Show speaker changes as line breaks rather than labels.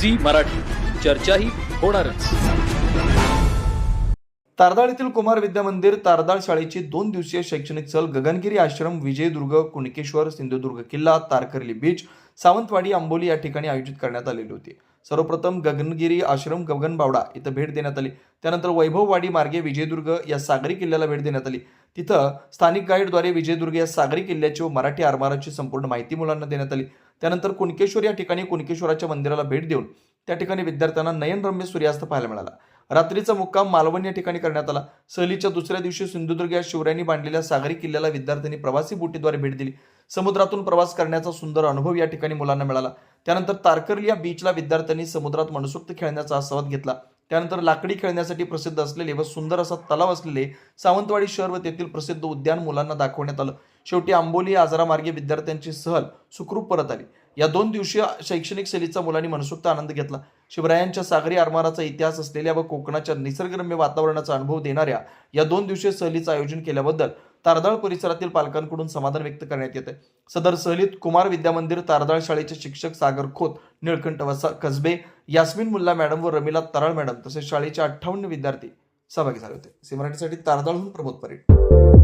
Zee Marathi. चर्चाही होणारच.
तारदाळ येथील कुमार विद्या मंदिर तारदाळ शाळेची दोन दिवसीय शैक्षणिक चल गगनगिरी आश्रम विजयदुर्ग कुणकेश्वर सिंधुदुर्ग किल्ला तारकर्ली बीच सावंतवाडी आंबोली या ठिकाणी आयोजित करण्यात आलेली होती. सर्वप्रथम गगनगिरी आश्रम गगनबावडा इथं भेट देण्यात आली. त्यानंतर वैभववाडी मार्गे विजयदुर्ग या सागरी किल्ल्याला भेट देण्यात आली. तिथं स्थानिक गाईडद्वारे विजयदुर्ग या सागरी किल्ल्याची व मराठी आरमाराची संपूर्ण माहिती मुलांना देण्यात आली. त्यानंतर कुणकेश्वर या ठिकाणी कुणकेश्वराच्या मंदिराला भेट देऊन त्या ठिकाणी विद्यार्थ्यांना नयनरम्य सूर्यास्त पाहायला मिळाला. रात्रीचा मुक्काम मालवण या ठिकाणी करण्यात आला. सहलीच्या दुसऱ्या दिवशी सिंधुदुर्ग या शिवरायांनी बांधलेल्या सागरी किल्ल्याला विद्यार्थ्यांनी प्रवासी बोटीद्वारे भेट दिली. समुद्रातून प्रवास करण्याचा सुंदर अनुभव या ठिकाणी मुलांना मिळाला. त्यानंतर तारकर्ली या बीचला विद्यार्थ्यांनी समुद्रात मनसोक्त खेळण्याचा आस्वाद घेतला. त्यानंतर लाकडी खेळण्यासाठी प्रसिद्ध असलेले व सुंदर असा तलाव असलेले सावंतवाडी शहर व तेथील प्रसिद्ध उद्यान मुलांना दाखवण्यात आलं. शेवटी आंबोली आजारामार्गे विद्यार्थ्यांची सहल सुखरूप परत आली. या दोन दिवसीय शैक्षणिक सहलीचा मुलांनी मनसुक्त आनंद घेतला. शिवरायांच्या सागरी आरमाराचा इतिहास असलेल्या व कोकणाच्या निसर्गरम्य वातावरणाचा अनुभव देणाऱ्या या दोन दिवसीय सहलीचं आयोजन केल्याबद्दल तारदाळ परिसरातील पालकांकडून समाधान व्यक्त करण्यात येते सदर सहलीत कुमार विद्या मंदिर तारदाळ शाळेचे शिक्षक सागर खोत निळकंठ वसा कसबे यास्मिन मुल्ला मॅडम व रमिला तराळ मॅडम तसेच शाळेचे अठ्ठावन्न विद्यार्थी सहभागी झाले होते. सी मराठीसाठी तारदाळहून प्रमोद परेड.